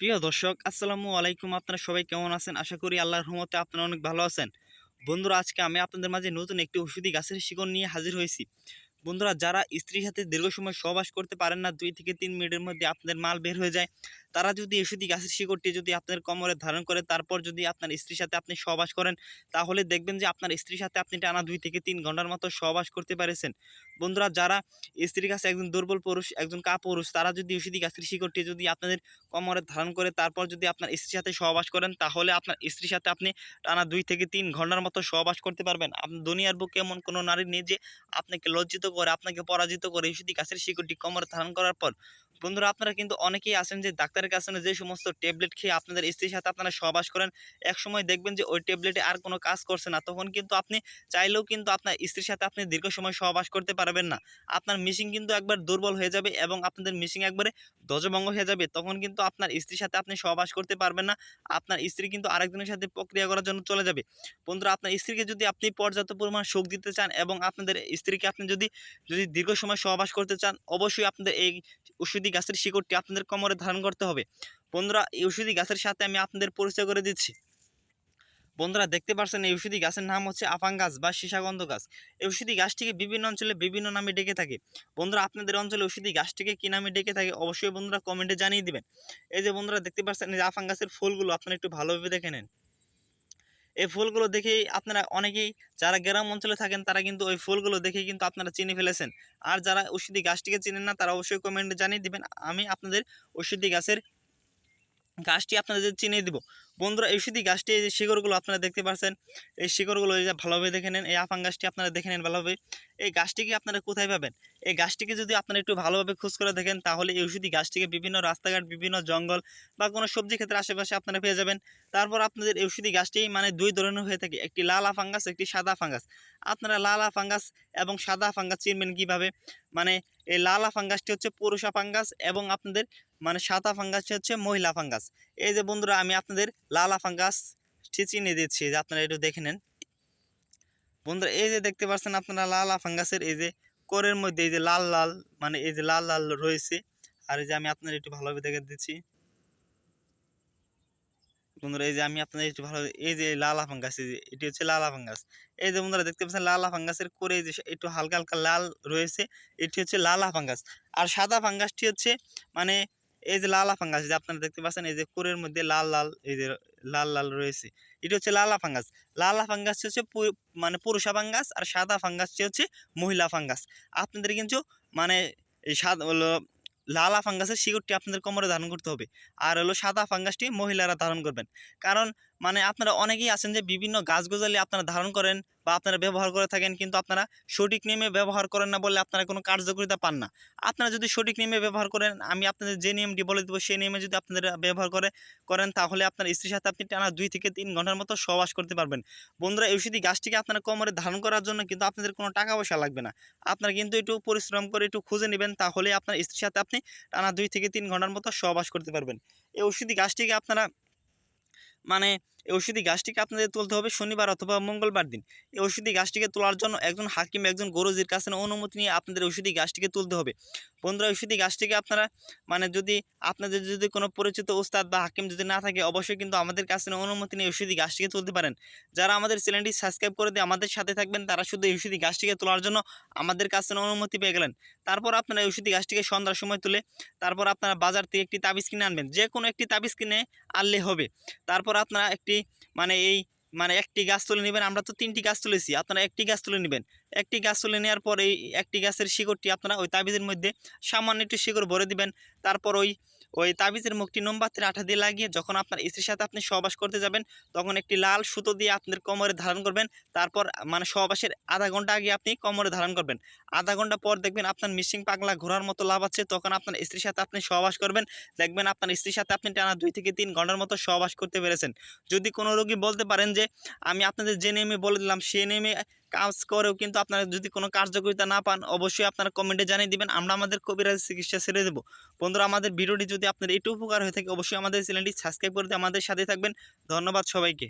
প্রিয় দর্শক, আসসালামু আলাইকুম। আপনারা সবাই কেমন আছেন? আশা করি আল্লাহর রহমতে আপনারা অনেক ভালো আছেন। বন্ধুরা, আজকে আমি আপনাদের মাঝে নতুন একটি ওষুধি গাছের শিকড় নিয়ে হাজির হয়েছি। বন্ধুরা, যারা স্ত্রীর সাথে দীর্ঘ সময় সহবাস করতে পারেন না, দুই থেকে তিন মিনিটের মধ্যে আপনাদের মাল বের হয়ে যায়। তারা যদি ওষুধি গাছের শিকড়টি যদি আপনার কোমরে ধারণ করে, তারপর যদি আপনার স্ত্রীর সাথে আপনি সহবাস করেন, তাহলে দেখবেন যে আপনার স্ত্রীর সাথে আপনি টানা দুই থেকে তিন ঘণ্টার মতো সহবাস করতে পারেছেন। বন্ধুরা, যারা স্ত্রীর কাছে একজন দুর্বল পুরুষ, একজন কা পুরুষ তারা যদি ওষুধি গাছের শিকড়টি যদি আপনাদের কোমরে ধারণ করে, তারপর যদি আপনার স্ত্রীর সাথে সহবাস করেন, তাহলে আপনার স্ত্রীর সাথে আপনি টানা দুই থেকে তিন ঘণ্টার মতো সহবাস করতে পারবেন। আপনি দুনিয়ার বুকে এমন কোনো নারী নেই যে আপনাকে লজ্জিত করে, আপনাকে পরাজিত করে ওষুধি গাছের শিকড়টি কোমরে ধারণ করার পর। বন্ধুরা, আপনারা কিন্তু অনেকেই আছেন যে ডাক্তারের কাছে যে সমস্ত ট্যাবলেট খেয়ে আপনাদের স্ত্রীর সাথে আপনারা সহবাস করেন এক সময় দেখবেন যে ওই ট্যাবলেটে আর কোনো কাজ করছে না। তখন কিন্তু আপনি চাইলেও কিন্তু আপনার স্ত্রীর সাথে আপনি দীর্ঘ সময় সহবাস করতে পারবেন না। আপনার মিশিং কিন্তু একবার দুর্বল হয়ে যাবে এবং আপনাদের মিশিং একবারে ধ্বজভঙ্গ হয়ে যাবে। তখন কিন্তু আপনার স্ত্রীর সাথে আপনি সহবাস করতে পারবেন না। আপনার স্ত্রী কিন্তু আরেকজনের সাথে প্রক্রিয়া করার জন্য চলে যাবে। বন্ধুরা, আপনার স্ত্রীকে যদি আপনি পর্যাপ্ত পরিমাণ সুখ দিতে চান এবং আপনাদের স্ত্রীকে আপনি যদি যদি দীর্ঘ সময় সহবাস করতে চান, অবশ্যই আপনাদের এই ওষুধি গাছের শিকড়টি আপনাদের কোমরে ধারণ করতে হবে। বন্ধুরা, এই ওষুধি গাছের সাথে আমি আপনাদের পরিচয় করে দিচ্ছি। বন্ধুরা, দেখতে পাচ্ছেন এই ওষুধি গাছের নাম হচ্ছে আফাং গাছ বা সীসাগন্ধ গাছ। এই ওষুধি গাছটিকে বিভিন্ন অঞ্চলে বিভিন্ন নামে ডেকে থাকে। বন্ধুরা, আপনাদের অঞ্চলে ওষুধি গাছটিকে কী নামে ডেকে থাকে অবশ্যই বন্ধুরা কমেন্টে জানিয়ে দিবেন। এই যে বন্ধুরা, দেখতে পাচ্ছেন এই আফাং গাছের ফুলগুলো, আপনারা একটু ভালোভাবে দেখে নেন। এই ফুলগুলো দেখেই আপনারা অনেকেই যারা গ্রাম অঞ্চলে থাকেন, তারা কিন্তু ওই ফুলগুলো দেখে কিন্তু আপনারা চিনে ফেলেছেন। আর যারা ঔষধি গাছটিকে চিনেন না, তারা অবশ্যই কমেন্টে জানিয়ে দিবেন। আমি আপনাদের ঔষধি গাছের গাছটি আপনাদের চিনিয়ে দিব। বন্ধুরা ওষুধি গাছটি, এই যে শিকড়গুলো আপনারা দেখতে পাচ্ছেন এই শিকড়গুলো এই যে ভালোভাবে দেখে নেন, এই আফাং গাছটি আপনারা দেখে নেন ভালোভাবে। এই গাছটিকে আপনারা কোথায় পাবেন? এই গাছটিকে যদি আপনারা একটু ভালোভাবে খোঁজ করে দেখেন, তাহলে এই ওষুধি গাছটিকে বিভিন্ন রাস্তাঘাট, বিভিন্ন জঙ্গল বা কোনো সবজি ক্ষেত্রে আশেপাশে আপনারা পেয়ে যাবেন। তারপর আপনাদের এই ওষুধি গাছটি মানে দুই ধরনের হয়ে থাকে, একটি লাল আফাঙ্গাস একটি সাদা ফাঙ্গাস আপনারা লাল আফাঙ্গাস এবং সাদা ফাঙ্গাস চিনবেন কীভাবে? মানে এই লালা ফাঙ্গাসটি হচ্ছে পুরুষা ফাঙ্গাস এবং আপনাদের মানে সাদা ফাঙ্গাসটি হচ্ছে মহিলা ফাঙ্গাস। এই যে বন্ধুরা, আমি আপনাদের লালা ফাঙ্গাসটি চিনিয়ে দিচ্ছি, যে আপনারা একটু দেখে নেন। বন্ধুরা, এই যে দেখতে পাচ্ছেন আপনারা লালা ফাঙ্গাসের এই যে কোরের মধ্যে এই যে লাল লাল মানে এই যে লাল লাল রয়েছে। আর এই যে আমি আপনাদের একটু ভালোভাবে দেখে দিচ্ছি। বন্ধুরা, এই যে আমি আপনাদের একটু ভালো, এই যে লাল এই যে এটি হচ্ছে লাল ফাঙ্গাস এই যে বন্ধুরা, দেখতে পাচ্ছেন লাল ফাঙ্গাসের করে যে একটু হালকা হালকা লাল রয়েছে, এটি হচ্ছে লাল ফাঙ্গাস আর সাদা ফাঙ্গাসটি হচ্ছে মানে এই যে লালা ফাঙ্গাস যে আপনারা দেখতে পাচ্ছেন এই যে কোরের মধ্যে লাল লাল, এই যে লাল লাল রয়েছে, এটা হচ্ছে লালা ফাঙ্গাস লালা ফাঙ্গাস হচ্ছে মানে পুরুষা ফাঙ্গাস আর সাদা ফাঙ্গাসটি হচ্ছে মহিলা ফাঙ্গাস আপনাদের কিন্তু মানে এই সাদা লালা ফাঙ্গাসের শিকড়টি আপনাদের কোমরে ধারণ করতে হবে। আর হলো সাদা ফাঙ্গাসটি মহিলারা ধারণ করবেন। কারণ মানে আপনারা অনেকেই আছেন যে বিভিন্ন গাছগোজালি আপনারা ধারণ করেন বা আপনারা ব্যবহার করে থাকেন কিন্তু আপনারা সঠিক নিয়মে ব্যবহার করেন না বলে আপনারা কোনো কার্যকারিতা পান না। আপনারা যদি সঠিক নিয়মে ব্যবহার করেন, আমি আপনাদের যে নিয়মটি বলে দেবো সেই নিয়মে যদি আপনারা ব্যবহার করে, করেন তাহলে আপনার স্ত্রীর সাথে আপনি টানা দুই থেকে তিন ঘণ্টার মতো সহবাস করতে পারবেন। বন্ধুরা ওষুধি গাছটিকে আপনারা কোমরে ধারণ করার জন্য কিন্তু আপনাদের কোনো টাকা পয়সা লাগবে না। আপনারা কিন্তু একটু পরিশ্রম করে একটু খুঁজে নেবেন তাহলে আপনার স্ত্রীর সাথে আপনি টানা দুই থেকে তিন ঘণ্টার মতো সহবাস করতে পারবেন। এই ওষুধি গাছটিকে আপনারা মানে এই ওষুধি গাছটিকে আপনাদের তুলতে হবে শনিবার অথবা মঙ্গলবার দিন। এই ওষুধি গাছটিকে তোলার জন্য একজন হাকিম, একজন গরুজির কাছে অনুমতি নিয়ে আপনাদের ওষুধি গাছটিকে তুলতে হবে। বন্ধুরা ওষুধি গাছটিকে আপনারা মানে যদি আপনাদের যদি কোনো পরিচিত ওস্তাদ বা হাকিম যদি না থাকে, অবশ্যই কিন্তু আমাদের কাছে অনুমতি নিয়ে ওষুধি গাছটিকে তুলতে পারেন। যারা আমাদের চ্যানেলটি সাবস্ক্রাইব করে দিয়ে আমাদের সাথে থাকবেন, তারা শুধু ওষুধি গাছটিকে তোলার জন্য আমাদের কাছে অনুমতি পেয়ে গেলেন। তারপর আপনারা ওষুধি গাছটিকে সন্ধ্যার সময় তুলে, তারপর আপনারা বাজার থেকে একটি তাবিজ কিনে আনবেন। যে কোনো একটি তাবিজ কিনে আনলে হবে। তারপর আপনারা একটি মানে এই মানে একটি গাছ তুলে নেবেন, আমরা তো তিনটি গাছ তুলেছি, আপনারা একটি গাছ তুলে নেবেন। একটি গাছ তুলে নেওয়ার পর এই একটি গাছের শিকড়টি আপনারা ওই তাবিজের মধ্যে সামান্য একটু শিকড় ভরে দিবেন, তারপর ওই ওই তাবিজের মুখটি নম্বাতের আঠা দিয়ে লাগিয়ে যখন আপনার স্ত্রীর সাথে আপনি সহবাস করতে যাবেন, তখন একটি লাল সুতো দিয়ে আপনার কোমরে ধারণ করবেন। তারপর মানে সহবাসের আধা ঘণ্টা আগে আপনি কোমরে ধারণ করবেন। আধা ঘণ্টা পর দেখবেন আপনার মিশিং পাগলা ঘোরার মতো লাভ আছে। তখন আপনার স্ত্রীর সাথে আপনি সহবাস করবেন। দেখবেন আপনার স্ত্রীর সাথে আপনি টানা দুই থেকে তিন ঘণ্টার মতো সহবাস করতে পেরেছেন। যদি কোনো রোগী বলতে পারেন যে, আমি আপনাদের যে নেমে বলে দিলাম, সে নেমে কাজ করেও কিন্তু আপনারা যদি কোনো কার্যকরিতা না পান, অবশ্যই আপনারা কমেন্টে জানিয়ে দিবেন। আমরা আমাদের কবিরাজ চিকিৎসা ছেড়ে দেবো। বন্ধুরা, আমাদের ভিডিওটি যদি আপনার একটু উপকার হয়ে থাকে, অবশ্যই আমাদের চ্যানেলটি সাবস্ক্রাইব করে আমাদের সাথে থাকবেন। ধন্যবাদ সবাইকে।